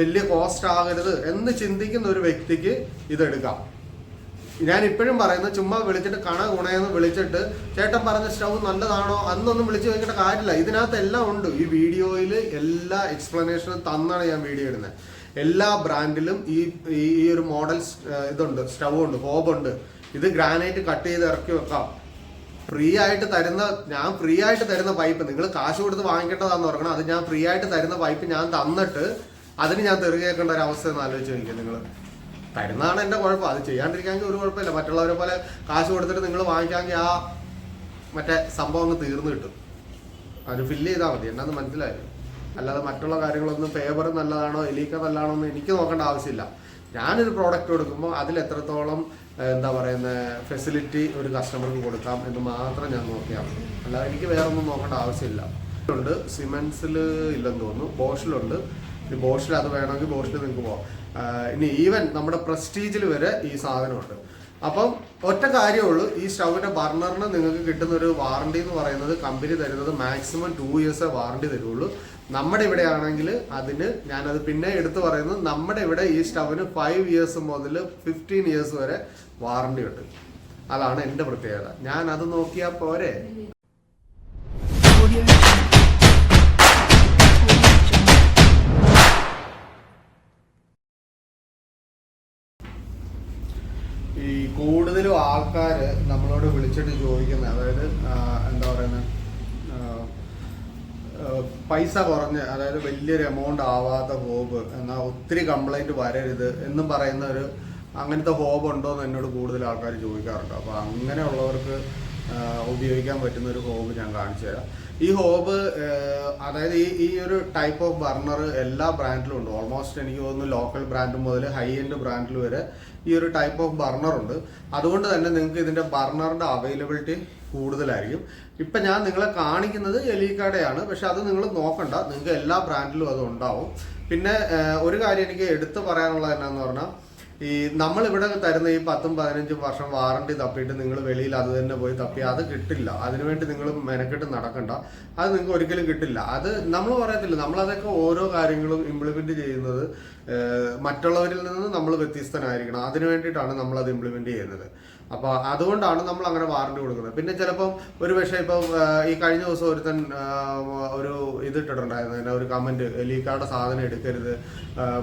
വലിയ കോസ്റ്റ് ആകരുത് എന്ന് ചിന്തിക്കുന്ന ഒരു വ്യക്തിക്ക് ഇതെടുക്കാം. ഞാൻ ഇപ്പോഴും പറയുന്നത് ചുമ്മാ വിളിച്ചിട്ട് കണ ഗുണയെന്ന് വിളിച്ചിട്ട് ചേട്ടൻ പറഞ്ഞ സ്റ്റൗ നല്ലതാണോ അന്നൊന്നും വിളിച്ചു ചോദിക്കേണ്ട കാര്യമില്ല. ഇതിനകത്ത് എല്ലാം ഉണ്ട്. ഈ വീഡിയോയിൽ എല്ലാ എക്സ്പ്ലനേഷനും തന്നാണ് ഞാൻ വീഡിയോ ഇടുന്നത്. എല്ലാ ബ്രാൻഡിലും ഈ ഈ ഒരു മോഡൽ ഇതുണ്ട്. സ്റ്റവ് ഉണ്ട് ഹോബ് ഉണ്ട്. ഇത് ഗ്രാനൈറ്റ് കട്ട് ചെയ്ത് ഇറക്കി വെക്കാം. ഫ്രീ ആയിട്ട് തരുന്ന ഞാൻ ഫ്രീ ആയിട്ട് തരുന്ന പൈപ്പ് നിങ്ങൾ കാശ് കൊടുത്ത് വാങ്ങിക്കേണ്ടതാന്ന് ഓർക്കണം. അത് ഞാൻ ഫ്രീ ആയിട്ട് തരുന്ന പൈപ്പ് ഞാൻ തന്നിട്ട് അതിന് ഞാൻ തെറി കേൾക്കേണ്ട ഒരു അവസ്ഥ എന്ന് ആലോചിച്ച് നോക്കിയാൽ നിങ്ങൾ തരുന്നതാണ് എന്റെ കുഴപ്പം. അത് ചെയ്യാണ്ടിരിക്കാമെങ്കിൽ ഒരു കുഴപ്പമില്ല. മറ്റുള്ളവരെ പോലെ കാശ് കൊടുത്തിട്ട് നിങ്ങൾ വാങ്ങിക്കാമെങ്കിൽ ആ മറ്റേ സംഭവം അങ്ങ് തീർന്നു കിട്ടും. അത് ഫില്ല് ചെയ്താൽ മതി. എന്നാന്ന് മനസ്സിലായി? അല്ലാതെ മറ്റുള്ള കാര്യങ്ങളൊന്നും ഫേവർ നല്ലതാണോ എലീക്ക നല്ലതാണോ എന്ന് എനിക്ക് നോക്കേണ്ട ആവശ്യമില്ല. ഞാനൊരു പ്രോഡക്റ്റ് കൊടുക്കുമ്പോൾ അതിൽ എത്രത്തോളം എന്താ പറയുന്ന ഫെസിലിറ്റി ഒരു കസ്റ്റമർക്ക് കൊടുക്കാം എന്ന് മാത്രം ഞാൻ നോക്കിയാൽ മതി. അല്ലാതെ എനിക്ക് വേറെ ഒന്നും നോക്കേണ്ട ആവശ്യമില്ല. ഉണ്ട് സിമെൻസിൽ ഇല്ലെന്ന് തോന്നുന്നു. ബോഷിലുണ്ട് ഇനി ബോഷിൽ അത് വേണമെങ്കിൽ ബോഷിൽ നിങ്ങൾക്ക് പോവാം. ഇനി ഈവൻ നമ്മുടെ പ്രസ്റ്റീജിൽ വരെ ഈ സാധനമുണ്ട്. അപ്പം ഒറ്റ കാര്യമുള്ളൂ ഈ സ്റ്റൗവിന്റെ ബർണറിന് നിങ്ങൾക്ക് കിട്ടുന്ന ഒരു വാറണ്ടി എന്ന് പറയുന്നത് കമ്പനി തരുന്നത് മാക്സിമം ടു ഇയേഴ്സേ വാറണ്ടി തരുള്ളൂ. നമ്മുടെ ഇവിടെ ആണെങ്കിൽ അതിന് ഞാനത് പിന്നെ എടുത്തു പറയുന്നത് നമ്മുടെ ഇവിടെ ഈ സ്റ്റൗവിന് ഫൈവ് ഇയേഴ്സ് മുതൽ ഫിഫ്റ്റീൻ ഇയേഴ്സ് വരെ വാറണ്ടി ഉണ്ട്. അതാണ് എന്റെ പ്രത്യേകത. ഞാൻ അത് നോക്കിയാൽ പോരെ? ആൾക്കാർ നമ്മളോട് വിളിച്ചിട്ട് ചോദിക്കുന്നത് അതായത് എന്താ പറയുന്നത് പൈസ കുറഞ്ഞ് അതായത് വലിയൊരു എമൗണ്ട് ആവാത്ത ഹോബ് എന്നാൽ ഒത്തിരി കംപ്ലൈന്റ് വരരുത് എന്നും പറയുന്ന ഒരു അങ്ങനത്തെ ഹോബ് ഉണ്ടോ എന്ന് എന്നോട് കൂടുതൽ ആൾക്കാർ ചോദിക്കാറുണ്ട്. അപ്പോൾ അങ്ങനെയുള്ളവർക്ക് ഉപയോഗിക്കാൻ പറ്റുന്ന ഒരു ഹോബ് ഞാൻ കാണിച്ചു തരാം ഈ ഹോബ് അതായത് ഈ ഈ ഒരു ടൈപ്പ് ഓഫ് ബർണർ എല്ലാ ബ്രാൻഡിലും ഉണ്ട്. ഓൾമോസ്റ്റ് എനിക്ക് തോന്നുന്നു ലോക്കൽ ബ്രാൻഡ് മുതൽ ഹൈ എൻഡ് ബ്രാൻഡിൽ വരെ ഈ ഒരു ടൈപ്പ് ഓഫ് ബർണർ ഉണ്ട്. അതുകൊണ്ട് തന്നെ നിങ്ങൾക്ക് ഇതിന്റെ ബർണറിന്റെ അവൈലബിലിറ്റി കൂടുതലായിരിക്കും. ഇപ്പം ഞാൻ നിങ്ങളെ കാണിക്കുന്നത് എലിക്കടയാണ്. പക്ഷെ അത് നിങ്ങൾ നോക്കണ്ട. നിങ്ങൾക്ക് എല്ലാ ബ്രാൻഡിലും അത് ഉണ്ടാവും. പിന്നെ ഒരു കാര്യം എനിക്ക് എടുത്തു പറയാനുള്ളത് എന്നാന്ന് പറഞ്ഞാൽ ഈ നമ്മൾ ഇവിടെ തരുന്ന ഈ പത്തും പതിനഞ്ചും വർഷം വാറണ്ടി തപ്പിയിട്ട് നിങ്ങൾ വെളിയിൽ അത് തന്നെ പോയി തപ്പി അത് കിട്ടില്ല. അതിനുവേണ്ടി നിങ്ങൾ മെനക്കെട്ട് നടക്കണ്ട. അത് നിങ്ങൾക്ക് ഒരിക്കലും കിട്ടില്ല. അത് നമ്മൾ പറയത്തില്ല. നമ്മളതൊക്കെ ഓരോ കാര്യങ്ങളും ഇംപ്ലിമെന്റ് ചെയ്യുന്നത് മറ്റുള്ളവരിൽ നിന്ന് നമ്മൾ വ്യത്യസ്തനായിരിക്കണം. അതിനു വേണ്ടിയിട്ടാണ് നമ്മൾ അത് ഇംപ്ലിമെന്റ് ചെയ്യുന്നത്. അപ്പൊ അതുകൊണ്ടാണ് നമ്മൾ അങ്ങനെ വാറണ്ടി കൊടുക്കുന്നത്. പിന്നെ ചിലപ്പം ഒരു പക്ഷേ ഇപ്പം ഈ കഴിഞ്ഞ ദിവസം ഒരുത്തൻ ഒരു ഇത് ഇട്ടിട്ടുണ്ടായിരുന്നു ഒരു കമന്റ് ലീക്കാടെ സാധനം എടുക്കരുത്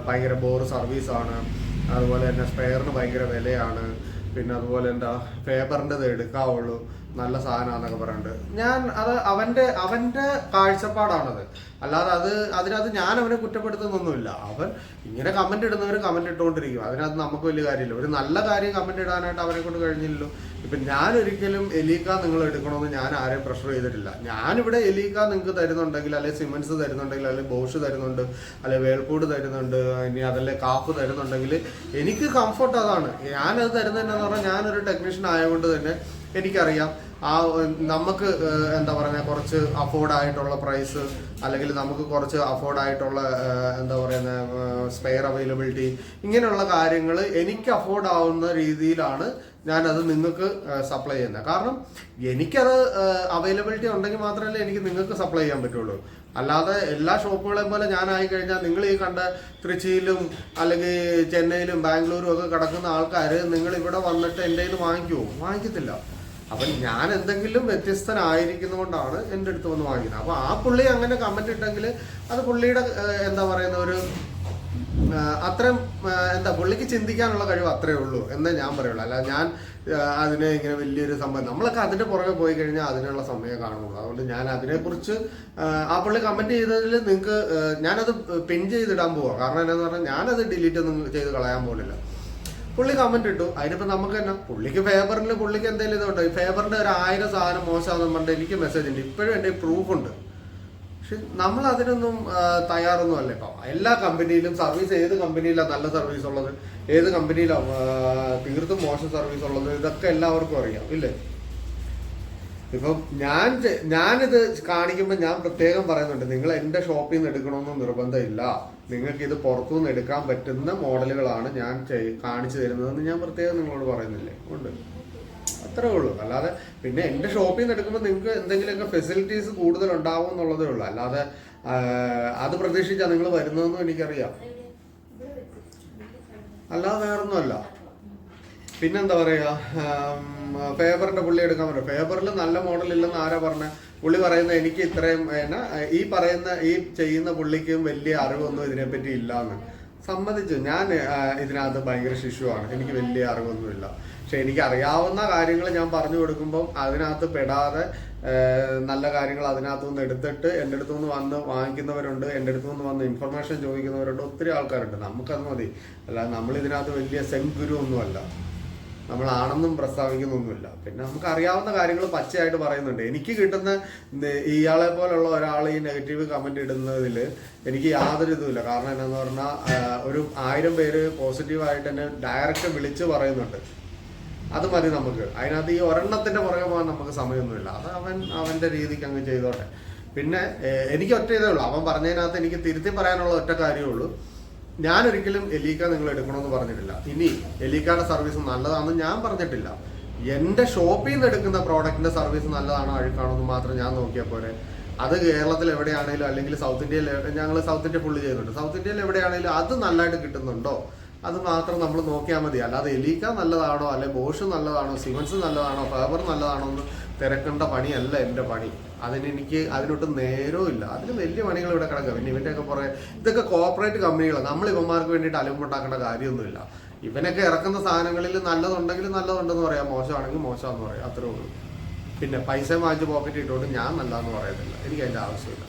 ഭയങ്കര ബോർ സർവീസ് ആണ്. അതുപോലെ തന്നെ സ്പെയറിന് ഭയങ്കര വിലയാണ്. പിന്നെ അതുപോലെ എന്താ ഫേബറിന്റെത് എടുക്കാവുള്ളൂ. നല്ല സാധനമാണെന്നൊക്കെ പറയുന്നുണ്ട് ഞാൻ അത് അവന്റെ അവന്റെ കാഴ്ചപ്പാടാണത്. അല്ലാതെ അത് അതിനകത്ത് ഞാൻ അവനെ കുറ്റപ്പെടുത്തുന്നൊന്നുമില്ല. അവൻ ഇങ്ങനെ കമന്റ് ഇടുന്നവർ കമന്റ് ഇട്ടുകൊണ്ടിരിക്കും അതിനകത്ത് നമുക്ക് വലിയ കാര്യമില്ല. ഒരു നല്ല കാര്യം കമന്റ് ഇടാനായിട്ട് അവനെ കൊണ്ട് കഴിഞ്ഞില്ലല്ലോ. ഇപ്പൊ ഞാൻ ഒരിക്കലും എലീക്ക നിങ്ങൾ എടുക്കണമെന്ന് ഞാൻ ആരെയും പ്രഷർ ചെയ്തിട്ടില്ല. ഞാനിവിടെ എലീക്ക നിങ്ങൾക്ക് തരുന്നുണ്ടെങ്കിൽ അല്ലെങ്കിൽ സിമൻസ് തരുന്നുണ്ടെങ്കിൽ അല്ലെങ്കിൽ ബോഷ് തരുന്നുണ്ട് അല്ലെങ്കിൽ വേൾപൂട് തരുന്നുണ്ട് ഇനി അതല്ലേ കാപ്പ് തരുന്നുണ്ടെങ്കിൽ എനിക്ക് കംഫർട്ട് അതാണ്. ഞാനത് തരുന്നതെന്നു പറഞ്ഞാൽ ഞാനൊരു ടെക്നീഷ്യൻ ആയതുകൊണ്ട് തന്നെ എനിക്കറിയാം. ആ നമുക്ക് എന്താ പറയുക കുറച്ച് അഫോർഡ് ആയിട്ടുള്ള പ്രൈസ് അല്ലെങ്കിൽ നമുക്ക് കുറച്ച് അഫോർഡ് ആയിട്ടുള്ള എന്താ പറയുന്ന സ്പെയർ അവൈലബിലിറ്റി ഇങ്ങനെയുള്ള കാര്യങ്ങൾ എനിക്ക് അഫോർഡ് ആവുന്ന രീതിയിലാണ് ഞാനത് നിങ്ങൾക്ക് സപ്ലൈ ചെയ്യുന്നത്. കാരണം എനിക്കത് അവൈലബിലിറ്റി ഉണ്ടെങ്കിൽ മാത്രമല്ലേ എനിക്ക് നിങ്ങൾക്ക് സപ്ലൈ ചെയ്യാൻ പറ്റുള്ളൂ. അല്ലാതെ എല്ലാ ഷോപ്പുകളെയും പോലെ ഞാനായി കഴിഞ്ഞാൽ നിങ്ങൾ ഈ കണ്ട തൃച്ചിയിലും അല്ലെങ്കിൽ ചെന്നൈയിലും ബാംഗ്ലൂരും ഒക്കെ കിടക്കുന്ന ആൾക്കാർ നിങ്ങൾ ഇവിടെ വന്നിട്ട് എന്റെ കയ്യിൽ വാങ്ങിക്കുമോ വാങ്ങിക്കത്തില്ല. അപ്പം ഞാൻ എന്തെങ്കിലും വ്യത്യസ്തനായിരിക്കുന്നതുകൊണ്ടാണ് എന്റെ അടുത്ത് വന്ന് വാങ്ങിയത്. അപ്പോൾ ആ പുള്ളി അങ്ങനെ കമന്റ് ഇട്ടെങ്കിൽ അത് പുള്ളിയുടെ എന്താ പറയുന്ന ഒരു അത്രയും എന്താ പുള്ളിക്ക് ചിന്തിക്കാനുള്ള കഴിവ് അത്രേ ഉള്ളൂ എന്നേ ഞാൻ പറയുള്ളൂ. അല്ല ഞാൻ അതിനെ ഇങ്ങനെ വലിയൊരു സംഭവം നമ്മളൊക്കെ അതിന്റെ പുറകെ പോയി കഴിഞ്ഞാൽ അതിനുള്ള സമയം കാണുള്ളൂ. അതുകൊണ്ട് ഞാൻ അതിനെക്കുറിച്ച് ആ പുള്ളി കമന്റ് ചെയ്തതിൽ നിങ്ങൾക്ക് ഞാനത് പിൻ ചെയ്തിടാൻ പോവാ. കാരണം എന്താന്ന് പറഞ്ഞാൽ ഞാനത് ഡിലീറ്റ് ഒന്നും ചെയ്ത് കളയാൻ പോകുന്നില്ല പുള്ളി കമന്റ് ഇട്ടു. അതിനിപ്പോ നമുക്ക് തന്നെ പുള്ളിക്ക് ഫേബറിന് പുള്ളിക്ക് എന്തെങ്കിലും ഇതുണ്ടോ? ഈ ഒരു ആയിരം സാധനം മോശമാണെന്ന് പറഞ്ഞിട്ട് എനിക്ക് മെസ്സേജ് ഉണ്ട്. ഇപ്പോഴും എന്റെ പ്രൂഫ് ഉണ്ട്. പക്ഷെ നമ്മൾ അതിനൊന്നും തയ്യാറൊന്നും അല്ല ഇപ്പം. എല്ലാ കമ്പനിയിലും സർവീസ് ഏത് കമ്പനിയിലാണ് നല്ല സർവീസ് ഉള്ളത്? ഏത് കമ്പനിയിലാണ് തീർത്തും മോശം സർവീസ് ഉള്ളത്? ഇതൊക്കെ എല്ലാവർക്കും അറിയാം ഇല്ലേ? ഇപ്പം ഞാൻ ഞാനിത് കാണിക്കുമ്പോൾ ഞാൻ പ്രത്യേകം പറയുന്നുണ്ട്. നിങ്ങൾ എന്റെ ഷോപ്പിൽ നിന്ന് എടുക്കണമെന്ന് നിർബന്ധമില്ല. നിങ്ങൾക്ക് ഇത് പുറത്തുനിന്ന് എടുക്കാൻ പറ്റുന്ന മോഡലുകളാണ് ഞാൻ കാണിച്ചു തരുന്നതെന്ന് ഞാൻ പ്രത്യേകം നിങ്ങളോട് പറയുന്നില്ലേ? ഉണ്ട്. അത്രേ ഉള്ളൂ. അല്ലാതെ പിന്നെ എന്റെ ഷോപ്പിൽ നിന്ന് എടുക്കുമ്പോൾ നിങ്ങൾക്ക് എന്തെങ്കിലുമൊക്കെ ഫെസിലിറ്റീസ് കൂടുതൽ ഉണ്ടാവും എന്നുള്ളതേ ഉള്ളൂ. അല്ലാതെ അത് പ്രതീക്ഷിച്ചാ നിങ്ങൾ വരുന്നതെന്നും എനിക്കറിയാം. അല്ലാതെ വേറൊന്നുമല്ല. പിന്നെന്താ പറയാ? പേപ്പറിന്റെ പുള്ളി എടുക്കാൻ പറ്റും. ഫേബറിൽ നല്ല മോഡൽ ഇല്ലെന്ന് ആരാ പറഞ്ഞ? പുള്ളി പറയുന്ന എനിക്ക് ഇത്രയും എന്നാ ഈ പറയുന്ന ഈ ചെയ്യുന്ന പുള്ളിക്കും വലിയ അറിവൊന്നും ഇതിനെപ്പറ്റി ഇല്ലാന്ന്. സമ്മതിച്ചു. ഞാൻ ഇതിനകത്ത് ഭയങ്കര ശിശുവാണ്. എനിക്ക് വലിയ അറിവൊന്നുമില്ല. പക്ഷെ എനിക്ക് അറിയാവുന്ന കാര്യങ്ങൾ ഞാൻ പറഞ്ഞു കൊടുക്കുമ്പം അതിനകത്ത് പെടാതെ നല്ല കാര്യങ്ങൾ അതിനകത്തു നിന്ന് എടുത്തിട്ട് എന്റെ അടുത്തു നിന്ന് വന്ന് വാങ്ങിക്കുന്നവരുണ്ട് എന്റെ അടുത്തു നിന്ന് വന്ന് ഇൻഫർമേഷൻ ചോദിക്കുന്നവരുണ്ട് ഒത്തിരി ആൾക്കാരുണ്ട്. നമുക്കത് മതി. അല്ല നമ്മൾ ഇതിനകത്ത് വലിയ സെൻ ഗുരു ഒന്നുമല്ല. നമ്മളാണെന്നും പ്രസ്താവിക്കുന്നൊന്നുമില്ല. പിന്നെ നമുക്ക് അറിയാവുന്ന കാര്യങ്ങൾ പച്ചയായിട്ട് പറയുന്നുണ്ട്. എനിക്ക് കിട്ടുന്ന ഇയാളെ പോലുള്ള ഒരാൾ ഈ നെഗറ്റീവ് കമന്റ് ഇടുന്നതിൽ എനിക്ക് യാതൊരു ഇതുമില്ല. കാരണം എന്നാന്ന് പറഞ്ഞാൽ ഒരു ആയിരം പേര് പോസിറ്റീവായിട്ട് എന്നെ ഡയറക്റ്റ് വിളിച്ച് പറയുന്നുണ്ട്. അത് മതി നമുക്ക്. അതിനകത്ത് ഈ ഒരെണ്ണത്തിന്റെ പുറകെ പോകാൻ നമുക്ക് സമയമൊന്നുമില്ല. അത് അവൻ അവന്റെ രീതിക്ക് അങ്ങ് ചെയ്തോട്ടെ. പിന്നെ എനിക്ക് ഒറ്റ ഇതേ ഉള്ളൂ. അവൻ പറഞ്ഞതിനകത്ത് എനിക്ക് തിരുത്തി പറയാനുള്ള ഒറ്റ കാര്യമേ ഉള്ളൂ. ഞാൻ ഒരിക്കലും എലീക്ക നിങ്ങൾ എടുക്കണമെന്ന് പറഞ്ഞിട്ടില്ല. ഇനി എലീക്കയുടെ സർവീസ് നല്ലതാണെന്ന് ഞാൻ പറഞ്ഞിട്ടില്ല. എന്റെ ഷോപ്പിൽ നിന്ന് എടുക്കുന്ന പ്രോഡക്റ്റിന്റെ സർവീസ് നല്ലതാണോ അഴുക്കാണോ എന്ന് മാത്രം ഞാൻ നോക്കിയാൽ അത് കേരളത്തിൽ എവിടെയാണെങ്കിലും അല്ലെങ്കിൽ സൗത്ത് ഇന്ത്യയിൽ ഞങ്ങൾ സൗത്ത് ഇന്ത്യ ഫുള്ള് ചെയ്യുന്നുണ്ട്. സൗത്ത് ഇന്ത്യയിൽ എവിടെയാണെങ്കിലും അത് നല്ലതായിട്ട് കിട്ടുന്നുണ്ടോ? അത് മാത്രം നമ്മൾ നോക്കിയാൽ മതി. അല്ലാതെ എലീക്ക നല്ലതാണോ അല്ലെ ബോഷ് നല്ലതാണോ സിമൻസ് നല്ലതാണോ ഫേബർ നല്ലതാണോ എന്ന് തിരക്കേണ്ട പണിയല്ല എന്റെ പണി. അതിനെനിക്ക് അതിനൊട്ടും നേരവും ഇല്ല. അതിന് വലിയ പണികൾ ഇവിടെ കിടക്കുക. പിന്നെ ഇവന്റെയൊക്കെ പുറകെ ഇതൊക്കെ കോർപ്പറേറ്റ് കമ്പനികളാണ് നമ്മൾ ഇവന്മാർക്ക് വേണ്ടിയിട്ട് അലമ്പുണ്ടാക്കേണ്ട കാര്യമൊന്നുമില്ല. ഇവനൊക്കെ ഇറക്കുന്ന സാധനങ്ങളിൽ നല്ലതുണ്ടെങ്കിൽ നല്ലതുണ്ടെന്ന് പറയാം. മോശമാണെങ്കിൽ മോശമാണെന്ന് പറയാം. അത്രേ ഉള്ളൂ. പിന്നെ പൈസ വാങ്ങിച്ച് പോക്കറ്റ് ഇട്ടുകൊണ്ട് ഞാൻ നല്ലതെന്ന് പറയത്തില്ല. എനിക്ക് അതിന്റെ ആവശ്യമില്ല.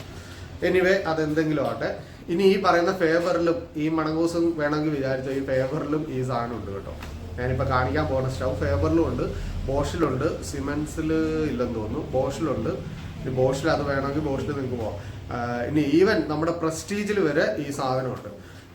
എനിവേ അതെന്തെങ്കിലും ആട്ടെ ഇനി ഈ പറയുന്ന ഫേവറിലും ഈ മണങ്ങൂസും വേണമെങ്കിൽ വിചാരിച്ചോ ഈ ഫേവറിലും ഈ സാധനം ഉണ്ട് കേട്ടോ. ഞാനിപ്പോൾ കാണിക്കാൻ പോകുന്ന സ്റ്റൗ ഫേവറിലും ഉണ്ട് ബോഷിലുണ്ട് സിമെൻസിൽ ഇല്ലെന്ന് തോന്നുന്നു ബോഷിലുണ്ട് ഇനി ബോഷിൽ അത് വേണമെങ്കിൽ ബോഷിൽ നിങ്ങൾക്ക് പോവാം. ഇനി ഈവൻ നമ്മുടെ പ്രസ്റ്റീജിൽ വരെ ഈ സാധനമുണ്ട്.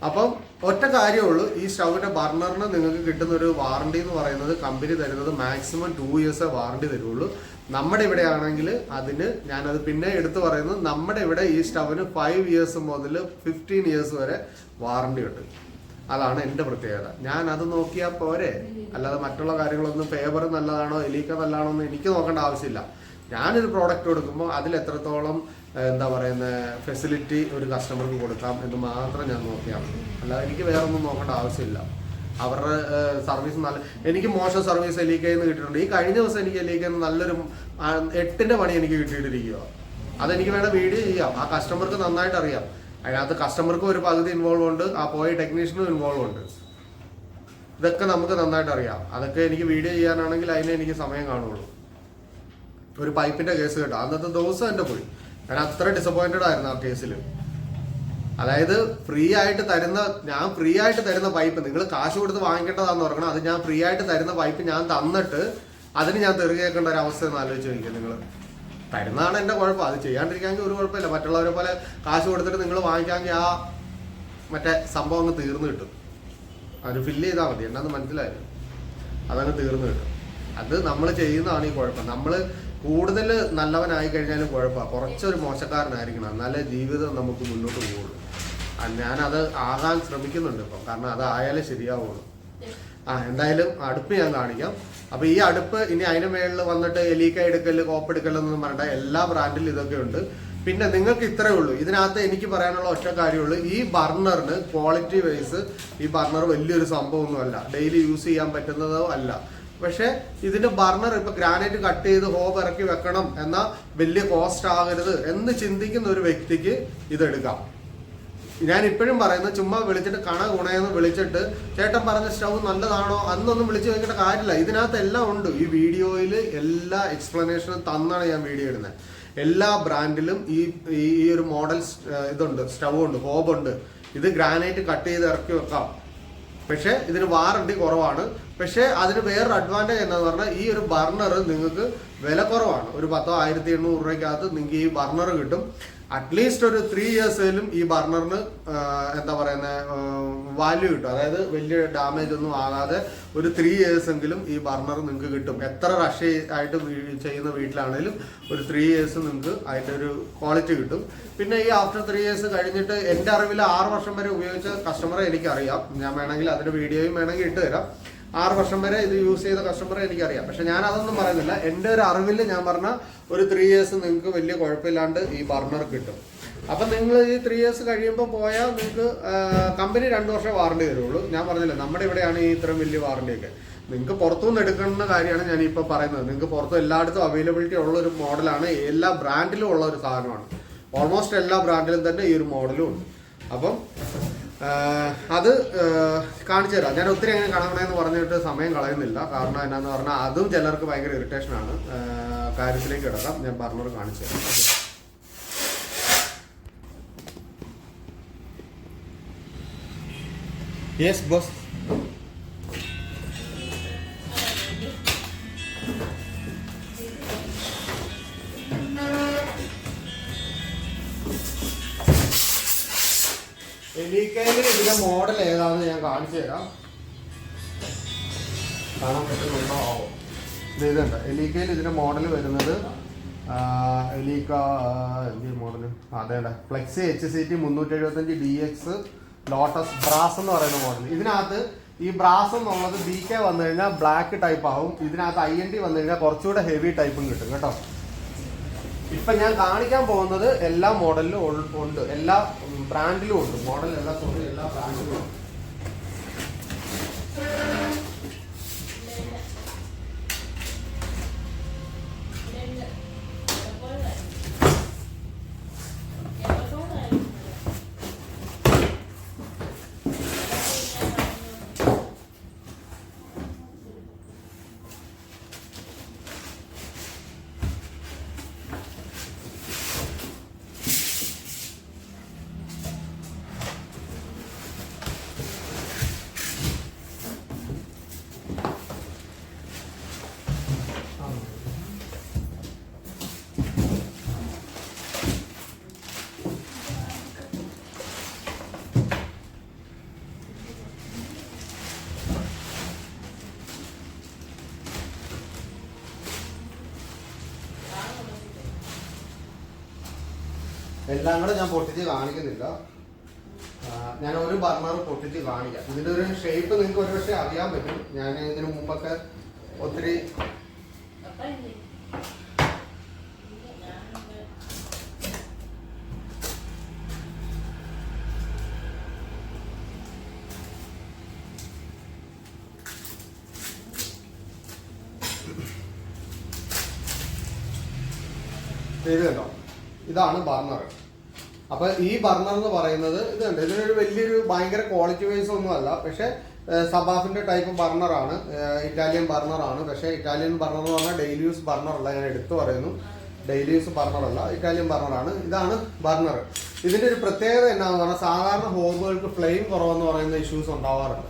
അപ്പം ഒറ്റ കാര്യമേ ഉള്ളൂ ഈ സ്റ്റൗവിന്റെ ബർണറിന് നിങ്ങൾക്ക് കിട്ടുന്ന ഒരു വാറണ്ടി എന്ന് പറയുന്നത് കമ്പനി തരുന്നത് മാക്സിമം ടു ഇയേഴ്സേ വാറണ്ടി തരുള്ളൂ. നമ്മുടെ ഇവിടെ ആണെങ്കിൽ അതിന് ഞാനത് പിന്നെ എടുത്തു പറയുന്നു നമ്മുടെ ഇവിടെ ഈ സ്റ്റവിന് ഫൈവ് ഇയേഴ്സ് മുതൽ ഫിഫ്റ്റീൻ ഇയേഴ്സ് വരെ വാറണ്ടി ഉണ്ട്. അതാണ് എന്റെ പ്രത്യേകത. ഞാൻ അത് നോക്കിയാൽ പോരെ? അല്ലാതെ മറ്റുള്ള കാര്യങ്ങളൊന്നും ഫേവർ നല്ലതാണോ എലീക്ക നല്ലതാണോ എന്ന് എനിക്ക് നോക്കേണ്ട ആവശ്യമില്ല. ഞാനൊരു പ്രോഡക്റ്റ് കൊടുക്കുമ്പോൾ അതിൽ എത്രത്തോളം എന്താ പറയുന്ന ഫെസിലിറ്റി ഒരു കസ്റ്റമർക്ക് കൊടുക്കാം എന്ന് മാത്രം ഞാൻ നോക്കിയാൽ മതി. അല്ലാതെ എനിക്ക് വേറൊന്നും നോക്കേണ്ട ആവശ്യമില്ല. അവരുടെ സർവീസ് നല്ല എനിക്ക് മോശം സർവീസ് എലീക്കയിൽ നിന്ന് കിട്ടിയിട്ടുണ്ട്. ഈ കഴിഞ്ഞ ദിവസം എനിക്ക് എലീക്കയിൽ നിന്ന് നല്ലൊരു ആ, എട്ടിന്റെ പണി എനിക്ക് കിട്ടിയിട്ടിരിക്കുക അതെനിക്ക് വേണ്ട വീഡിയോ ചെയ്യാം. ആ കസ്റ്റമർക്ക് നന്നായിട്ട് അറിയാം. അതിനകത്ത് കസ്റ്റമർക്കും ഒരു പകുതി ഇൻവോൾവ് ഉണ്ട്. ആ പോയ ടെക്നീഷ്യനും ഇൻവോൾവ് ഉണ്ട്. ഇതൊക്കെ നമുക്ക് നന്നായിട്ട് അറിയാം. അതൊക്കെ എനിക്ക് വീഡിയോ ചെയ്യാനാണെങ്കിൽ അതിനെ എനിക്ക് സമയം കാണുള്ളൂ. ഒരു പൈപ്പിന്റെ കേസ് കേട്ടോ. അന്നത്തെ ദിവസം എന്റെ പോയി. ഞാൻ അത്ര ഡിസപ്പോയിന്റഡ് ആയിരുന്നു ആ കേസിൽ അതായത് ഫ്രീ ആയിട്ട് തരുന്ന ഞാൻ ഫ്രീ ആയിട്ട് തരുന്ന പൈപ്പ് നിങ്ങൾ കാശ് കൊടുത്ത് വാങ്ങിക്കേണ്ടതാന്ന് പറയണം അത് ഞാൻ ഫ്രീ ആയിട്ട് തരുന്ന പൈപ്പ് ഞാൻ തന്നിട്ട് അതിന് ഞാൻ തെറി കേൾക്കേണ്ട ഒരു അവസ്ഥ എന്ന് ആലോചിച്ച് നോക്കിയാൽ നിങ്ങൾ തരുന്നതാണ് എന്റെ കുഴപ്പം. അത് ചെയ്യാണ്ടിരിക്കാമെങ്കിൽ ഒരു കുഴപ്പമില്ല. മറ്റുള്ളവരെ പോലെ കാശ് കൊടുത്തിട്ട് നിങ്ങൾ വാങ്ങിക്കാമെങ്കിൽ ആ മറ്റേ സംഭവം അങ്ങ് തീർന്നു കിട്ടും. അത് ഫില്ല് ചെയ്താൽ മതി. എന്നാന്ന് മനസ്സിലായി? അതങ്ങ് തീർന്നു കിട്ടും. അത് നമ്മൾ ചെയ്യുന്നതാണ് ഈ കുഴപ്പം. നമ്മൾ കൂടുതൽ നല്ലവനായി കഴിഞ്ഞാലും കുഴപ്പമാണ് കുറച്ചൊരു മോശക്കാരനായിരിക്കണം. എന്നാലേ ജീവിതം നമുക്ക് മുന്നോട്ട് പോകുള്ളൂ ഞാനത് ആകാൻ ശ്രമിക്കുന്നുണ്ട് ഇപ്പം. കാരണം അത് ആയാലേ ശരിയാവുള്ളൂ. ആ എന്തായാലും അടുപ്പ് ഞാൻ കാണിക്കാം. അപ്പൊ ഈ അടുപ്പ് ഇനി അതിന് മേളിൽ വന്നിട്ട് എലീക്ക എടുക്കൽ കോപ്പെടുക്കൽ എന്നൊന്നും പറയണ്ട. എല്ലാ ബ്രാൻഡിലും ഇതൊക്കെ ഉണ്ട്. പിന്നെ നിങ്ങൾക്ക് ഇത്രേ ഉള്ളൂ. ഇതിനകത്ത് എനിക്ക് പറയാനുള്ള ഒറ്റ കാര്യമുള്ളൂ. ഈ ബർണറിന് ക്വാളിറ്റി വൈസ് ഈ ബർണർ വലിയൊരു സംഭവമൊന്നുമല്ല. ഡെയിലി യൂസ് ചെയ്യാൻ പറ്റുന്നതോ അല്ല. പക്ഷെ ഇതിന്റെ ബർണർ ഇപ്പൊ ഗ്രാനൈറ്റ് കട്ട് ചെയ്ത് ഹോബ് ഇറക്കി വെക്കണം എന്ന വലിയ കോസ്റ്റ് ആകരുത് എന്ന് ചിന്തിക്കുന്ന ഒരു വ്യക്തിക്ക് ഇതെടുക്കാം. ഞാൻ ഇപ്പോഴും പറയുന്നത് ചുമ്മാ വിളിച്ചിട്ട് കണ ഗുണയെന്ന് വിളിച്ചിട്ട് ചേട്ടൻ പറഞ്ഞ സ്റ്റൗ നല്ലതാണോ അന്നൊന്നും വിളിച്ചു കഴിഞ്ഞിട്ട് കാര്യമില്ല. ഇതിനകത്ത് എല്ലാം ഉണ്ട്. ഈ വീഡിയോയിൽ എല്ലാ എക്സ്പ്ലനേഷനും തന്നാണ് ഞാൻ വീഡിയോ ഇടുന്നത്. എല്ലാ ബ്രാൻഡിലും ഈ ഈ ഒരു മോഡൽ ഇതുണ്ട് സ്റ്റൗ ഉണ്ട് ഹോബ് ഉണ്ട്. ഇത് ഗ്രാനൈറ്റ് കട്ട് ചെയ്ത് ഇറക്കി വെക്കാം. പക്ഷേ ഇതിന് വാറണ്ടി കുറവാണ്. പക്ഷേ അതിന് വേറൊരു അഡ്വാന്റേജ് എന്താന്ന് പറഞ്ഞാൽ ഈ ഒരു ബർണർ നിങ്ങൾക്ക് വില കുറവാണ്. ഒരു പത്തോ ആയിരത്തി എണ്ണൂറ് രൂപയ്ക്കകത്ത് നിങ്ങൾക്ക് ഈ ബർണർ കിട്ടും. അറ്റ്ലീസ്റ്റ് ഒരു ത്രീ ഇയേഴ്സിലും ഈ ബർണറിന് എന്താ പറയുന്ന വാല്യൂ കിട്ടും. അതായത് വലിയ ഡാമേജ് ഒന്നും ആകാതെ ഒരു ത്രീ ഇയേഴ്സ് എങ്കിലും ഈ ബർണർ നിങ്ങൾക്ക് കിട്ടും. എത്ര റഷ് ആയിട്ട് ചെയ്യുന്ന വീട്ടിലാണെങ്കിലും ഒരു ത്രീ ഇയേഴ്സ് നിങ്ങൾക്ക് അതിന്റെ ഒരു ക്വാളിറ്റി കിട്ടും. പിന്നെ ഈ ആഫ്റ്റർ ത്രീ ഇയേഴ്സ് കഴിഞ്ഞിട്ട് എന്റെ അറിവിൽ ആറ് വർഷം വരെ ഉപയോഗിച്ച കസ്റ്റമറെ എനിക്കറിയാം. ഞാൻ വേണമെങ്കിൽ അതിന്റെ വീഡിയോയും വേണമെങ്കിൽ ഇട്ട് തരാം. ആറ് വർഷം വരെ ഇത് യൂസ് ചെയ്ത കസ്റ്റമറെ എനിക്കറിയാം. പക്ഷെ ഞാൻ അതൊന്നും പറയുന്നില്ല. എന്റെ ഒരു അറിവിൽ ഞാൻ പറഞ്ഞ ഒരു ത്രീ ഇയേഴ്സ് നിങ്ങൾക്ക് വലിയ കുഴപ്പമില്ലാണ്ട് ഈ ബർണർ കിട്ടും. അപ്പം നിങ്ങൾ ഈ ത്രീ ഇയേഴ്സ് കഴിയുമ്പോൾ പോയാൽ നിങ്ങൾക്ക് കമ്പനി രണ്ട് വർഷം വാറണ്ടി തരുള്ളൂ. ഞാൻ പറഞ്ഞില്ല നമ്മുടെ ഇവിടെയാണ് ഈ ഇത്രയും വലിയ വാറണ്ടിയൊക്കെ നിങ്ങൾക്ക് പുറത്തുനിന്ന് എടുക്കുന്ന കാര്യമാണ് ഞാൻ ഇപ്പോൾ പറയുന്നത്. നിങ്ങൾക്ക് പുറത്ത് എല്ലായിടത്തും അവൈലബിലിറ്റി ഉള്ള ഒരു മോഡലാണ് എല്ലാ ബ്രാൻഡിലും ഉള്ള ഒരു സാധനമാണ്. ഓൾമോസ്റ്റ് എല്ലാ ബ്രാൻഡിലും തന്നെ ഈ ഒരു മോഡലും ഉണ്ട്. അപ്പം അത് കാണിച്ചു തരാം. ഞാൻ ഒത്തിരി അങ്ങനെ കാണണമെന്ന് പറഞ്ഞിട്ട് സമയം കളയുന്നില്ല. കാരണം എന്നാന്ന് പറഞ്ഞാൽ അതും ചിലർക്ക് ഭയങ്കര ഇറിറ്റേഷനാണ് കാര്യത്തിലേക്ക് കിടക്കാം. ഞാൻ പറഞ്ഞത് കാണിച്ചു തരാം. യെസ് ബോസ് കാണിച്ചു തരാം. കാണാൻ പറ്റുന്നുണ്ടോ ആവോ ഇത് ഇതുണ്ട്. എലീക്കയിൽ ഇതിന്റെ മോഡൽ വരുന്നത് എലീക്ക എന്ത് മോഡൽ അതേണ്ട ഫ്ലെക്സി എച്ച് സി ടി മുന്നൂറ്റി എഴുപത്തഞ്ച് ഡി എക്സ് ലോട്ടസ് ബ്രാസ് എന്ന് പറയുന്ന മോഡൽ ഇതിനകത്ത് ഈ ബ്രാസ് എന്നുള്ളത് ബി കെ വന്നു കഴിഞ്ഞാൽ ബ്ലാക്ക് ടൈപ്പ് ആവും. ഇതിനകത്ത് ഐ എൻ ഡി വന്നു കഴിഞ്ഞാൽ കുറച്ചുകൂടെ ഹെവി ടൈപ്പും കിട്ടും കേട്ടോ. ഇപ്പം ഞാൻ കാണിക്കാൻ പോകുന്നത് എല്ലാ മോഡലിലും ഉണ്ട്. എല്ലാ ബ്രാൻഡിലും ഉണ്ട്. മോഡൽ എല്ലാ സോറി എല്ലാ ബ്രാൻഡിലും ഉണ്ട്. Thank you. എല്ലാം കൂടെ ഞാൻ പൊട്ടിച്ച് കാണിക്കുന്നില്ല. ഞാൻ ഒരു ബർണർ പൊട്ടിച്ച് കാണിക്കാം. ഇതിന്റെ ഒരു ഷേപ്പ് നിങ്ങൾക്ക് ഒരുപക്ഷെ അറിയാൻ പറ്റും. ഞാൻ ഇതിനു മുമ്പൊക്കെ ഒത്തിരി കണ്ടോ? ഇതാണ് ബർണർ. അപ്പൊ ഈ ബർണർ എന്ന് പറയുന്നത് ഇത് കണ്ടോ? ഇതിനൊരു വലിയൊരു ഭയങ്കര ക്വാളിറ്റി വൈസ് ഒന്നും അല്ല. പക്ഷെ സബാഫിന്റെ ടൈപ്പ് ബർണറാണ് ഇറ്റാലിയൻ ബർണറാണ് പക്ഷെ ഇറ്റാലിയൻ ബർണർ എന്ന് പറഞ്ഞാൽ ഡെയിലി യൂസ് ബർണർ അല്ല. ഞാൻ എടുത്തു പറയുന്നു. ഡെയിലി യൂസ് ബർണർ അല്ല. ഇറ്റാലിയൻ ബർണറാണ് ഇതാണ് ബർണർ ഇതിന്റെ ഒരു പ്രത്യേകത എന്നാന്ന് പറഞ്ഞാൽ സാധാരണ ഹോബുകൾക്ക് ഫ്ലെയിം കുറവെന്ന് പറയുന്ന ഇഷ്യൂസ് ഉണ്ടാവാറുണ്ട്.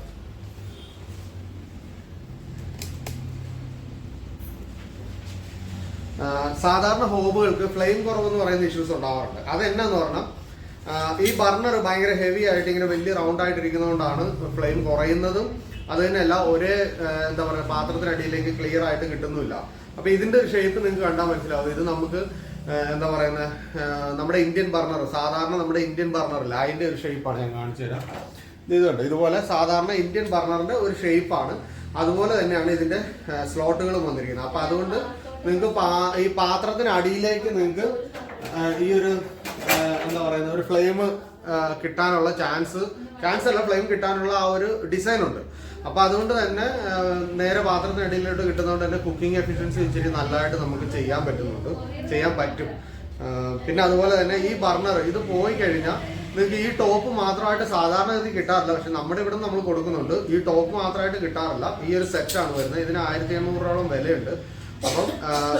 സാധാരണ ഹോബുകൾക്ക് ഫ്ലെയിം കുറവെന്ന് പറയുന്ന ഇഷ്യൂസ് ഉണ്ടാവാറുണ്ട്. അതെന്നാന്ന് പറഞ്ഞാൽ ഈ ബർണർ ഭയങ്കര ഹെവി ആയിട്ട് ഇങ്ങനെ വലിയ റൗണ്ട് ആയിട്ട് ഇരിക്കുന്നതുകൊണ്ടാണ് ഫ്ലെയിം കുറയുന്നതും അത് തന്നെയല്ല ഒരേ എന്താ പറയുക പാത്രത്തിനടിയിലേക്ക് ക്ലിയർ ആയിട്ട് കിട്ടുന്നില്ല അപ്പൊ ഇതിന്റെ ഷേപ്പ് നിങ്ങൾക്ക് കണ്ടാൽ മനസ്സിലാവും. ഇത് നമുക്ക് എന്താ പറയുന്ന നമ്മുടെ ഇന്ത്യൻ ബർണർ സാധാരണ നമ്മുടെ ഇന്ത്യൻ ബർണറില്ല അതിന്റെ ഒരു ഷേപ്പാണ് ഞാൻ കാണിച്ചു തരാം. ഇത് ഇതുണ്ട് ഇതുപോലെ സാധാരണ ഇന്ത്യൻ ബർണറിന്റെ ഒരു ഷേപ്പാണ് അതുപോലെ തന്നെയാണ് ഇതിന്റെ സ്ലോട്ടുകളും വന്നിരിക്കുന്നത്. അപ്പൊ അതുകൊണ്ട് നിങ്ങൾക്ക് ഈ പാത്രത്തിന് അടിയിലേക്ക് നിങ്ങൾക്ക് ഈ ഒരു എന്താ പറയുന്ന ഒരു ഫ്ലെയിം കിട്ടാനുള്ള ചാൻസ് ചാൻസ് അല്ല ഫ്ലെയിം കിട്ടാനുള്ള ആ ഒരു ഡിസൈൻ ഉണ്ട്. അപ്പൊ അതുകൊണ്ട് തന്നെ നേരെ പാത്രത്തിനടിയിലോട്ട് കിട്ടുന്നതുകൊണ്ട് തന്നെ കുക്കിംഗ് എഫിഷ്യൻസി ഇച്ചിരി നല്ലതായിട്ട് നമുക്ക് ചെയ്യാൻ പറ്റുന്നുണ്ട്. ചെയ്യാൻ പറ്റും. പിന്നെ അതുപോലെ തന്നെ ഈ ബർണർ ഇത് പോയി കഴിഞ്ഞാൽ നിങ്ങൾക്ക് ഈ ടോപ്പ് മാത്രമായിട്ട് സാധാരണ ഗതി കിട്ടാറില്ല. പക്ഷെ നമ്മുടെ ഇവിടെ നമ്മൾ കൊടുക്കുന്നുണ്ട്. ഈ ടോപ്പ് മാത്രമായിട്ട് കിട്ടാറില്ല. ഈ ഒരു സെറ്റാണ് വരുന്നത്. ഇതിന് ആയിരത്തി എണ്ണൂറോളം വിലയുണ്ട്. അപ്പം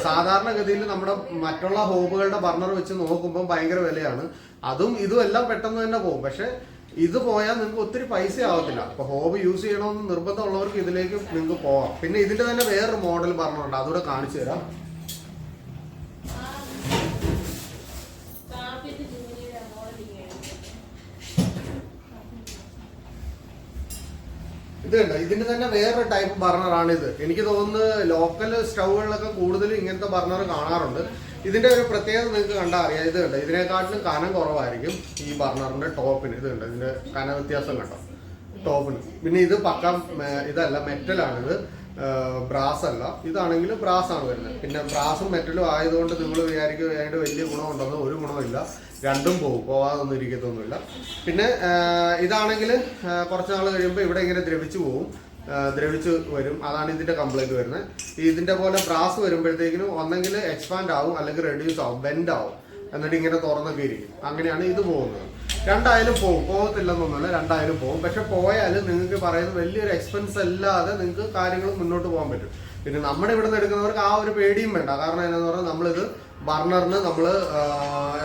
സാധാരണഗതിയിൽ നമ്മുടെ മറ്റുള്ള ഹോബുകളുടെ ബർണർ വെച്ച് നോക്കുമ്പോൾ ഭയങ്കര വിലയാണ്. അതും ഇതും എല്ലാം പെട്ടെന്ന് തന്നെ പോകും. പക്ഷെ ഇത് പോയാൽ നിങ്ങൾക്ക് ഒത്തിരി പൈസ ആവത്തില്ല. അപ്പൊ ഹോബ് യൂസ് ചെയ്യണമെന്ന് നിർബന്ധമുള്ളവർക്ക് ഇതിലേക്ക് നിങ്ങൾക്ക് പോവാം. പിന്നെ ഇതിന്റെ തന്നെ വേറൊരു മോഡൽ ബർണറുണ്ട്. അതുകൂടെ കാണിച്ചു തരാം. ഇത് ഇതിന്റെ തന്നെ വേറൊരു ടൈപ്പ് ബർണറാണ് ഇത്. എനിക്ക് തോന്നുന്നു ലോക്കൽ സ്റ്റൗകളിലൊക്കെ കൂടുതലും ഇങ്ങനത്തെ ബർണർ കാണാറുണ്ട്. ഇതിന്റെ ഒരു പ്രത്യേകത നിങ്ങൾക്ക് കണ്ടാൽ അറിയാം. ഇത് കണ്ടോ ഇതിനെക്കാട്ടിലും കനം കുറവായിരിക്കും ഈ ബർണറിന്റെ ടോപ്പിന് ഇത് കണ്ടോ ഇതിന്റെ കന വ്യത്യാസം കണ്ടോ ടോപ്പിന് പിന്നെ ഇത് പക്ക ഇതല്ല മെറ്റലാണ് ഇത് ബ്രാസ് അല്ല ഇതാണെങ്കിൽ ബ്രാസ് ആണ് വരുന്നത്. പിന്നെ ബ്രാസും മെറ്റലും ആയതുകൊണ്ട് നിങ്ങൾ വിചാരിക്കും അതിന്റെ വലിയ ഗുണമുണ്ടെന്ന് ഒരു ഗുണമില്ല രണ്ടും പോകും. പോവാതൊന്നും ഇരിക്കത്തൊന്നുമില്ല. പിന്നെ ഇതാണെങ്കിൽ കുറച്ച് നാൾ കഴിയുമ്പോൾ ഇവിടെ ഇങ്ങനെ ദ്രവിച്ചു പോകും ദ്രവിച്ച് വരും. അതാണ് ഇതിന്റെ കംപ്ലൈന്റ് വരുന്നത്. ഇതിന്റെ പോലെ ബ്രാസ് വരുമ്പോഴത്തേക്കിനും ഒന്നെങ്കിൽ എക്സ്പാൻഡ് ആവും അല്ലെങ്കിൽ റെഡ്യൂസ് ആവും ബെൻഡ് ആവും. എന്നിട്ട് ഇങ്ങനെ തുറന്നൊക്കെ ഇരിക്കും. അങ്ങനെയാണ് ഇത് പോകുന്നത്. രണ്ടായാലും പോകും പോകത്തില്ലെന്നൊന്നുമല്ല രണ്ടായാലും പോകും പക്ഷെ പോയാലും നിങ്ങൾക്ക് പറയുന്നത് വലിയൊരു എക്സ്പെൻസ് അല്ലാതെ നിങ്ങൾക്ക് കാര്യങ്ങൾ മുന്നോട്ട് പോകാൻ പറ്റും. പിന്നെ നമ്മുടെ ഇവിടെ നിന്ന് എടുക്കുന്നവർക്ക് ആ ഒരു പേടിയും വേണ്ട. കാരണം എന്താണെന്ന് പറഞ്ഞാൽ നമ്മളിത് ബർണറിന് നമ്മൾ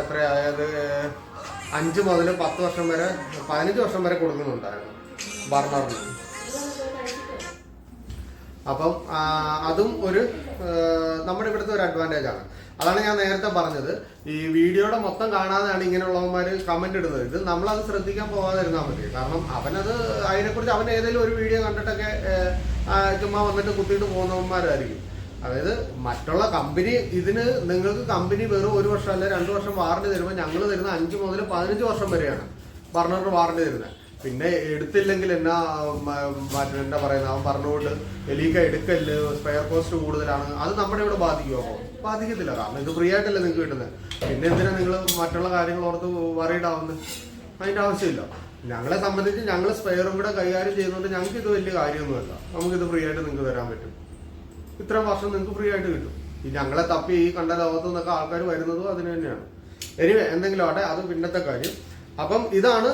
എത്രയായത് അഞ്ച് മുതൽ പത്ത് വർഷം വരെ പതിനഞ്ച് വർഷം വരെ കൊടുക്കുന്നുണ്ടായിരുന്നു ബർണറിന്. അപ്പം അതും ഒരു നമ്മുടെ ഇവിടുത്തെ ഒരു അഡ്വാന്റേജ് ആണ്. അതാണ് ഞാൻ നേരത്തെ പറഞ്ഞത്. ഈ വീഡിയോയുടെ മൊത്തം കാണാതെയാണ് ഇങ്ങനെയുള്ളവന്മാർ കമന്റ് ഇടുന്നത്. ഇത് നമ്മളത് ശ്രദ്ധിക്കാൻ പോകാതിരുന്നാൽ മതി. കാരണം അവനത് അതിനെക്കുറിച്ച് അവൻ ഏതെങ്കിലും ഒരു വീഡിയോ കണ്ടിട്ടൊക്കെ ചുമ്മാ വന്നിട്ട് കുത്തിയിട്ട് പോകുന്നവന്മാരായിരിക്കും. അതായത് മറ്റുള്ള കമ്പനി ഇതിന് നിങ്ങൾക്ക് കമ്പനി വെറും ഒരു വർഷം അല്ലെ രണ്ട് വർഷം വാറണ്ടി തരുമ്പോൾ ഞങ്ങൾ തരുന്ന അഞ്ച് മുതൽ പതിനഞ്ച് വർഷം വരെയാണ് പറഞ്ഞിട്ട് വാറണ്ടി തരുന്നത്. പിന്നെ എടുത്തില്ലെങ്കിൽ എന്നാ മറ്റേ എന്താ പറയുന്നത് അവൻ പറഞ്ഞുകൊണ്ട് എലീക്ക എടുക്കല്ല് സ്പെയർ കോസ്റ്റ് കൂടുതലാണ്. അത് നമ്മുടെ ഇവിടെ ബാധിക്കുമോ ബാധിക്കത്തില്ല. കാരണം ഇത് ഫ്രീ ആയിട്ടല്ലേ നിങ്ങൾക്ക് കിട്ടുന്നത് പിന്നെ എന്തിനാ നിങ്ങൾ മറ്റുള്ള കാര്യങ്ങൾ ഓർത്ത് വറീഡ് ആവുന്നത് അതിന്റെ ആവശ്യമില്ല. ഞങ്ങളെ സംബന്ധിച്ച് ഞങ്ങൾ സ്പെയറും കൂടെ കൈകാര്യം ചെയ്യുന്നതുകൊണ്ട് ഞങ്ങൾക്ക് ഇത് വലിയ കാര്യമൊന്നുമല്ല. നമുക്കിത് ഫ്രീ ആയിട്ട് നിങ്ങൾക്ക് തരാൻ പറ്റും. ഇത്രയും വർഷം നിങ്ങൾക്ക് ഫ്രീ ആയിട്ട് കിട്ടും. ഈ ഞങ്ങളെ തപ്പി ഈ കണ്ട ലോകത്തു നിന്നൊക്കെ ആൾക്കാർ വരുന്നതും അതിന് തന്നെയാണ്. എനിവേ എന്തെങ്കിലും ആട്ടെ അത് പിന്നത്തെ കാര്യം. അപ്പം ഇതാണ്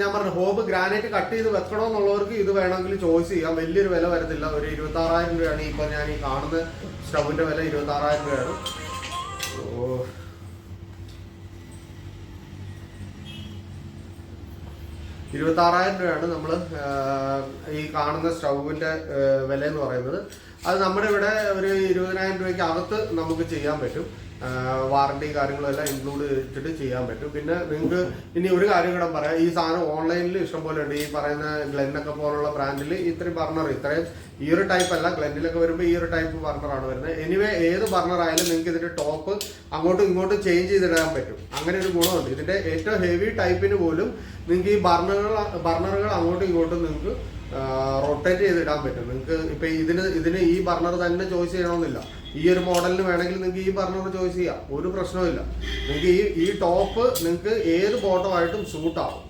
ഞാൻ പറഞ്ഞ ഹോബ് ഗ്രാനൈറ്റ് കട്ട് ചെയ്ത് വെക്കണമെന്നുള്ളവർക്ക് ഇത് വേണമെങ്കിൽ ചോയ്സ് ചെയ്യാം. വലിയൊരു വില വരത്തില്ല. ഒരു ഇരുപത്തി ആറായിരം രൂപയാണ് ഇപ്പൊ ഞാൻ ഈ കാണുന്ന സ്റ്റൗവിന്റെ വില ഇരുപത്തി ആറായിരം രൂപയാണ്. ഇരുപത്തി ആറായിരം രൂപയാണ് നമ്മൾ ഈ കാണുന്ന സ്റ്റൗവിന്റെ വില എന്ന് പറയുന്നത്. അത് നമ്മുടെ ഇവിടെ ഒരു ഇരുപതിനായിരം രൂപയ്ക്ക് അകത്ത് നമുക്ക് ചെയ്യാൻ പറ്റും. വാറണ്ടി കാര്യങ്ങളും എല്ലാം ഇൻക്ലൂഡ് ചെയ്തിട്ട് ചെയ്യാൻ പറ്റും. പിന്നെ നിങ്ങൾക്ക് ഇനി ഒരു കാര്യം കൂടെ പറയാം. ഈ സാധനം ഓൺലൈനിൽ ഇഷ്ടംപോലെ ഉണ്ട്. ഈ പറയുന്ന ഗ്ലെന്നൊക്കെ പോലുള്ള ബ്രാൻഡിൽ ഇത്രയും ബർണർ ഇത്രയും ഈ ഒരു ടൈപ്പ് അല്ല ഗ്ലെൻഡിലൊക്കെ വരുമ്പോൾ ഈ ഒരു ടൈപ്പ് ബർണറാണ് വരുന്നത്. എനിവേ ഏത് ബർണർ ആയാലും നിങ്ങൾക്ക് ഇതിന്റെ ടോപ്പ് അങ്ങോട്ടും ഇങ്ങോട്ടും ചേഞ്ച് ചെയ്തിടാൻ പറ്റും. അങ്ങനെ ഒരു ഗുണമുണ്ട്. ഇതിന്റെ ഏറ്റവും ഹെവി ടൈപ്പിന് പോലും നിങ്ങൾക്ക് ഈ ബർണറുകൾ ബർണറുകൾ അങ്ങോട്ടും ഇങ്ങോട്ടും നിങ്ങൾക്ക് റൊട്ടേറ്റ് ചെയ്ത് ഇടാൻ പറ്റും. നിങ്ങൾക്ക് ഇപ്പൊ ഇതിന് ഇതിന് ഈ ബർണർ തന്നെ ചോയ്സ് ചെയ്യണമെന്നില്ല. ഈ ഒരു മോഡലിന് വേണമെങ്കിൽ നിങ്ങൾക്ക് ഈ ബർണർ ചോയ്സ് ചെയ്യാം. ഒരു പ്രശ്നവുമില്ല നിങ്ങൾക്ക് ഈ ഈ ടോപ്പ് നിങ്ങൾക്ക് ഏത് ബോട്ടമായിട്ടും സൂട്ട് ആവും.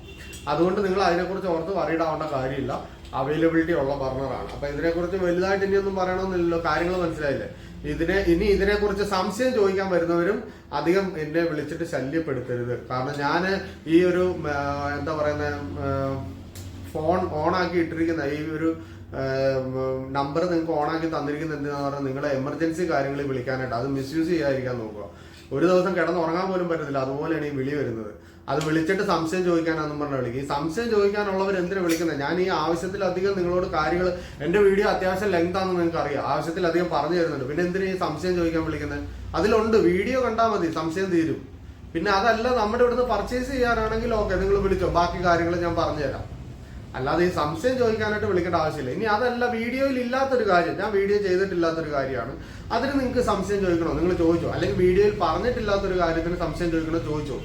അതുകൊണ്ട് നിങ്ങൾ അതിനെക്കുറിച്ച് ഓർത്ത് വറിയിടാവേണ്ട കാര്യമില്ല. അവൈലബിലിറ്റി ഉള്ള ബർണറാണ് അപ്പൊ ഇതിനെക്കുറിച്ച് വലുതായിട്ട് ഇനിയൊന്നും പറയണമെന്നില്ലല്ലോ. കാര്യങ്ങൾ മനസ്സിലായില്ലേ? ഇതിനെ ഇനി ഇതിനെക്കുറിച്ച് സംശയം ചോദിക്കാൻ വരുന്നവരും അധികം എന്നെ വിളിച്ചിട്ട് ശല്യപ്പെടുത്തരുത്. കാരണം ഞാൻ ഈ ഒരു എന്താ പറയുന്ന ഫോൺ ഓൺ ആക്കി ഇട്ടിരിക്കുന്ന ഈ ഒരു നമ്പർ നിങ്ങൾക്ക് ഓൺ ആക്കി തന്നിരിക്കുന്ന എന്തിനാന്ന് പറഞ്ഞാൽ നിങ്ങളെ എമർജൻസി കാര്യങ്ങളിൽ വിളിക്കാനായിട്ട്. അത് മിസ്യൂസ് ചെയ്യാതിരിക്കാൻ നോക്കുക. ഒരു ദിവസം കിടന്ന് ഉറങ്ങാൻ പോലും പറ്റത്തില്ല. അതുപോലെയാണ് ഈ വിളി വരുന്നത്. അത് വിളിച്ചിട്ട് സംശയം ചോദിക്കാനാണെന്നും പറഞ്ഞ വിളിക്കും. ഈ സംശയം ചോദിക്കാനുള്ളവർ എന്തിനാണ് വിളിക്കുന്നത്? ഞാൻ ഈ ആവശ്യത്തിലധികം നിങ്ങളോട് കാര്യങ്ങൾ എന്റെ വീഡിയോ അത്യാവശ്യം ലെങ്ത് ആണെന്ന് നിങ്ങൾക്ക് അറിയാം. ആവശ്യത്തിലധികം പറഞ്ഞു തരുന്നുണ്ട്. പിന്നെ എന്തിനാണ് ഈ സംശയം ചോദിക്കാൻ വിളിക്കുന്നത്? അതിലുണ്ട്. വീഡിയോ കണ്ടാൽ മതി. സംശയം തീരും. പിന്നെ അതല്ല നമ്മുടെ ഇവിടുന്ന് പർച്ചേസ് ചെയ്യാനാണെങ്കിൽ ഓക്കെ നിങ്ങൾ വിളിച്ചോ. ബാക്കി കാര്യങ്ങൾ ഞാൻ പറഞ്ഞു തരാം അല്ലാതെ ഈ സംശയം ചോദിക്കാനായിട്ട് വിളിക്കേണ്ട ആവശ്യമില്ല. ഇനി അതല്ല വീഡിയോയിൽ ഇല്ലാത്തൊരു കാര്യം ഞാൻ വീഡിയോ ചെയ്തിട്ടില്ലാത്തൊരു കാര്യമാണ്. അതിന് നിങ്ങൾക്ക് സംശയം ചോദിക്കണോ? നിങ്ങൾ ചോദിച്ചോ. അല്ലെങ്കിൽ വീഡിയോയിൽ പറഞ്ഞിട്ടില്ലാത്തൊരു കാര്യത്തിന് സംശയം ചോദിക്കണോ? ചോദിച്ചോ.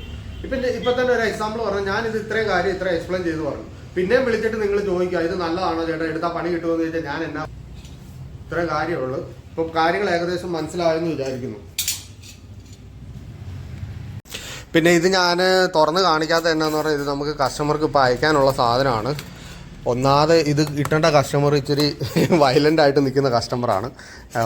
ഇപ്പം ഇപ്പം തന്നെ ഒരു എക്സാമ്പിൾ പറഞ്ഞു ഞാൻ ഇത് ഇത്രയും കാര്യം ഇത്ര എക്സ്പ്ലെയിൻ ചെയ്തു പറഞ്ഞു. പിന്നെയും വിളിച്ചിട്ട് നിങ്ങൾ ചോദിക്കുക ഇത് നല്ലതാണോ ചേട്ടാ? എടുത്താൽ പണി കിട്ടുമെന്ന് ചോദിച്ചാൽ ഞാൻ എന്നാ ഇത്ര കാര്യമുള്ളൂ ഇപ്പൊ കാര്യങ്ങൾ ഏകദേശം മനസ്സിലായെന്ന് വിചാരിക്കുന്നു. പിന്നെ ഇത് ഞാൻ തുറന്ന് കാണിക്കാത്ത എന്നാന്ന് പറഞ്ഞാൽ ഇത് നമുക്ക് കസ്റ്റമർക്ക് ഇപ്പോൾ അയക്കാനുള്ള സാധനമാണ്. ഒന്നാമത് ഇത് കിട്ടേണ്ട കസ്റ്റമർ ഇച്ചിരി വയലന്റ് ആയിട്ട് നിൽക്കുന്ന കസ്റ്റമറാണ്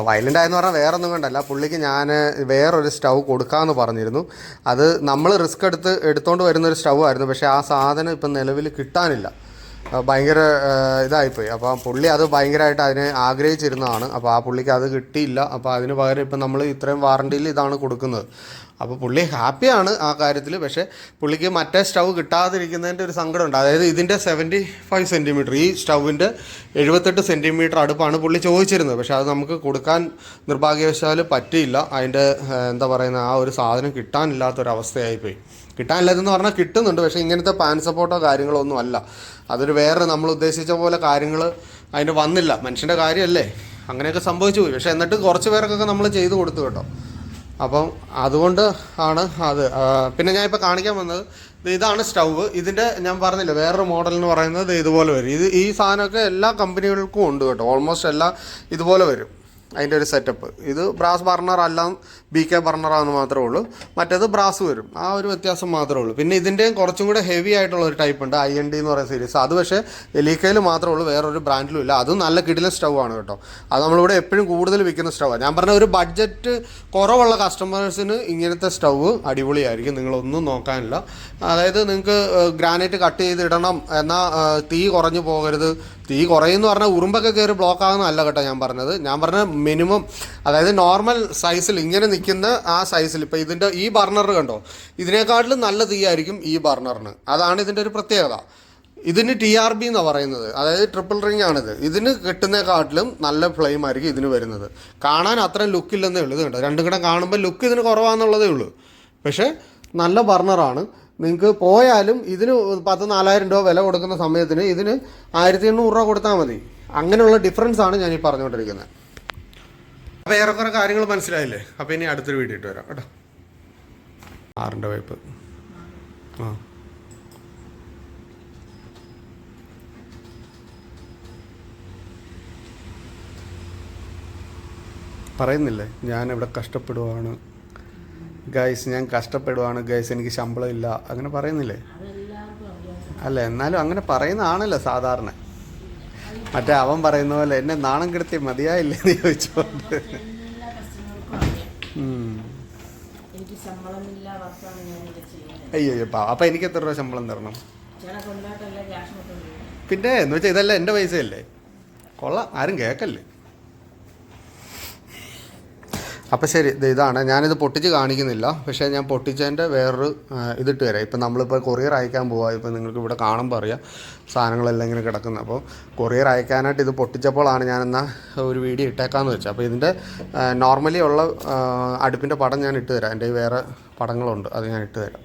വയലന്റ് ആയെന്ന് പറഞ്ഞാൽ വേറെ ഒന്നും കൊണ്ടല്ല. പുള്ളിക്ക് ഞാൻ വേറൊരു സ്റ്റൗ കൊടുക്കാമെന്ന് പറഞ്ഞിരുന്നു. അത് നമ്മൾ റിസ്ക് എടുത്ത് എടുത്തുകൊണ്ട് വരുന്നൊരു സ്റ്റൗ ആയിരുന്നു. പക്ഷേ ആ സാധനം ഇപ്പം നിലവിൽ കിട്ടാനില്ല. ഭയങ്കര ഇതായിപ്പോയി. അപ്പോൾ പുള്ളി അത് ഭയങ്കരമായിട്ട് അതിനെ ആഗ്രഹിച്ചിരുന്നതാണ്. അപ്പോൾ ആ പുള്ളിക്ക് അത് കിട്ടിയില്ല. അപ്പോൾ അതിന് പകരം ഇപ്പം നമ്മൾ ഇത്രയും വാറണ്ടിയിൽ ഇതാണ് കൊടുക്കുന്നത്. അപ്പോൾ പുള്ളി ഹാപ്പിയാണ് ആ കാര്യത്തിൽ പക്ഷേ പുള്ളിക്ക് മറ്റേ സ്റ്റൗ കിട്ടാതിരിക്കുന്നതിന്റെ ഒരു സങ്കടമുണ്ട്. അതായത് ഇതിന്റെ സെവന്റി ഫൈവ് സെന്റിമീറ്റർ ഈ സ്റ്റൗവിന്റെ എഴുപത്തെട്ട് സെന്റിമീറ്റർ അടുപ്പാണ് പുള്ളി ചോദിച്ചിരുന്നത്. പക്ഷേ അത് നമുക്ക് കൊടുക്കാൻ നിർഭാഗ്യവശാൽ പറ്റിയില്ല. അതിന്റെ എന്താ പറയുന്ന ആ ഒരു സാധനം കിട്ടാനില്ലാത്തൊരവസ്ഥയായിപ്പോയി. കിട്ടാനില്ലെന്ന് പറഞ്ഞാൽ കിട്ടുന്നുണ്ട്. പക്ഷേ ഇങ്ങനത്തെ പാൻ സപ്പോർട്ടോ കാര്യങ്ങളോ ഒന്നും അല്ല. അതൊരു വേറെ നമ്മൾ ഉദ്ദേശിച്ച പോലെ കാര്യങ്ങൾ അതിന് വന്നില്ല. മനുഷ്യന്റെ കാര്യമല്ലേ? അങ്ങനെയൊക്കെ സംഭവിച്ചു പോയി. പക്ഷേ എന്നിട്ട് കുറച്ച് പേർക്കൊക്കെ നമ്മൾ ചെയ്തു കൊടുത്തു കേട്ടോ. അപ്പം അതുകൊണ്ട് ആണ് അത് പിന്നെ ഞാൻ ഇപ്പോൾ കാണിക്കാൻ വന്നത് ഇതാണ് സ്റ്റൗവ് ഇതിന്റെ ഞാൻ പറഞ്ഞില്ല വേറൊരു മോഡൽ എന്ന് പറയുന്നത് ഇതുപോലെ വരും. ഇത് ഈ സാധനമൊക്കെ എല്ലാ കമ്പനികൾക്കും ഉണ്ട് കേട്ടോ. ഓൾമോസ്റ്റ് എല്ലാം ഇതുപോലെ വരും. അതിന്റെ ഒരു സെറ്റപ്പ് ഇത് ബ്രാസ് ബർണർ അല്ല ബി കെ ബർണറാന്ന് മാത്രമേ ഉള്ളൂ. മറ്റേത് ബ്രാസ് വരും. ആ ഒരു വ്യത്യാസം മാത്രമേ ഉള്ളൂ. പിന്നെ ഇതിന്റെയും കുറച്ചും കൂടെ ഹെവി ആയിട്ടുള്ള ഒരു ടൈപ്പ് ഉണ്ട് ഐ എൻ ഡി എന്ന് പറയുന്ന സീരീസ് അത് പക്ഷേ എലീക്കയിൽ മാത്രമേ ഉള്ളൂ വേറൊരു ബ്രാൻഡിലും ഇല്ല. അതും നല്ല കിടിലൻ സ്റ്റൗ ആണ് കേട്ടോ. അത് നമ്മളിവിടെ എപ്പോഴും കൂടുതൽ വിൽക്കുന്ന സ്റ്റൗവാണ് ഞാൻ പറഞ്ഞ ഒരു ബഡ്ജറ്റ് കുറവുള്ള കസ്റ്റമേഴ്സിന് ഇങ്ങനത്തെ സ്റ്റൗ അടിപൊളിയായിരിക്കും. നിങ്ങളൊന്നും നോക്കാനില്ല. അതായത് നിങ്ങൾക്ക് ഗ്രാനൈറ്റ് കട്ട് ചെയ്ത് ഇടണം എന്നാൽ തീ കുറഞ്ഞു പോകരുത്. തീ കുറയെന്ന് പറഞ്ഞാൽ ഉറുമ്പൊക്കെ കയറി ബ്ലോക്ക് ആകുന്നതല്ല കേട്ടോ ഞാൻ പറഞ്ഞത്. ഞാൻ പറഞ്ഞ മിനിമം അതായത് നോർമൽ സൈസിൽ ഇങ്ങനെ നിൽക്കുന്ന ആ സൈസിൽ ഇപ്പോൾ ഇതിന്റെ ഈ ബർണർ കണ്ടോ? ഇതിനേക്കാട്ടിലും നല്ല തീ ആയിരിക്കും ഈ ബർണറിന് അതാണ് ഇതിന്റെ ഒരു പ്രത്യേകത. ഇതിന് ടി ആർ ബി എന്നാണ് പറയുന്നത്. അതായത് ട്രിപ്പിൾ റിംഗ് ആണിത്. ഇതിന് കിട്ടുന്നേക്കാട്ടിലും നല്ല ഫ്ലെയിം ആയിരിക്കും ഇതിന് വരുന്നത്. കാണാൻ അത്രയും ലുക്കില്ലെന്നേ ഉള്ളൂ. ഇത് കണ്ടോ? രണ്ടും കൂടെ കാണുമ്പോൾ ലുക്ക് ഇതിന് കുറവാണെന്നുള്ളതേ ഉള്ളൂ. പക്ഷേ നല്ല ബർണറാണ് നിങ്ങൾക്ക് പോയാലും ഇതിന് പത്ത് നാലായിരം രൂപ വില കൊടുക്കുന്ന സമയത്തിന് ഇതിന് ആയിരത്തി എണ്ണൂറ് രൂപ കൊടുത്താൽ മതി. അങ്ങനെയുള്ള ഡിഫറൻസ് ആണ് ഞാൻ ഈ പറഞ്ഞുകൊണ്ടിരിക്കുന്നത്. അപ്പോൾ ഏറെക്കുറെ കാര്യങ്ങൾ മനസ്സിലായില്ലേ? അപ്പോൾ ഇനി അടുത്തൊരു വീഡിയോ ഇട്ട് വരാം കേട്ടോ. ആറിന്റെ വൈപ്പ് ആ. പറയുന്നില്ലേ? ഞാൻ ഇവിടെ കഷ്ടപ്പെടുവാണ്. ഗൈസ് ഞാൻ കഷ്ടപ്പെടുവാണ്. ഗൈസ് എനിക്ക് ശമ്പളം ഇല്ല. അങ്ങനെ പറയുന്നില്ലേ? അല്ല എന്നാലും അങ്ങനെ പറയുന്നതാണല്ലോ സാധാരണ. മറ്റേ അവൻ പറയുന്ന പോലെ എന്നെ നാണം കെടുത്തി മതിയായില്ലേ? എന്ന് ചോദിച്ചോണ്ട്. അയ്യോ അയ്യോ പാ എനിക്ക് എത്ര രൂപ ശമ്പളം തരണം? പിന്നെ എന്ന് വെച്ചാൽ ഇതെല്ലാം എന്റെ പൈസയല്ലേ? കൊള്ളാം. ആരും കേൾക്കല്ലേ? അപ്പം ശരി ഇതാണ്. ഞാനിത് പൊട്ടിച്ച് കാണിക്കുന്നില്ല. പക്ഷേ ഞാൻ പൊട്ടിച്ചതിന്റെ വേറൊരു ഇതിട്ട് തരാം. ഇപ്പം നമ്മളിപ്പോൾ കൊറിയർ അയക്കാൻ പോവാം. ഇപ്പം നിങ്ങൾക്ക് ഇവിടെ കാണുമ്പോൾ അറിയാം സാധനങ്ങളെല്ലാം ഇങ്ങനെ കിടക്കുന്നത് അപ്പോൾ കൊറിയർ അയക്കാനായിട്ട് ഇത് പൊട്ടിച്ചപ്പോഴാണ് ഞാനെന്നാ ഒരു വീഡിയോ ഇട്ടേക്കാന്ന് വെച്ചാൽ അപ്പോൾ ഇതിന്റെ നോർമലി ഉള്ള അടുപ്പിന്റെ പടം ഞാൻ ഇട്ട് തരാം. എന്റെ വേറെ പടങ്ങളുണ്ട്. അത് ഞാൻ ഇട്ട് തരാം.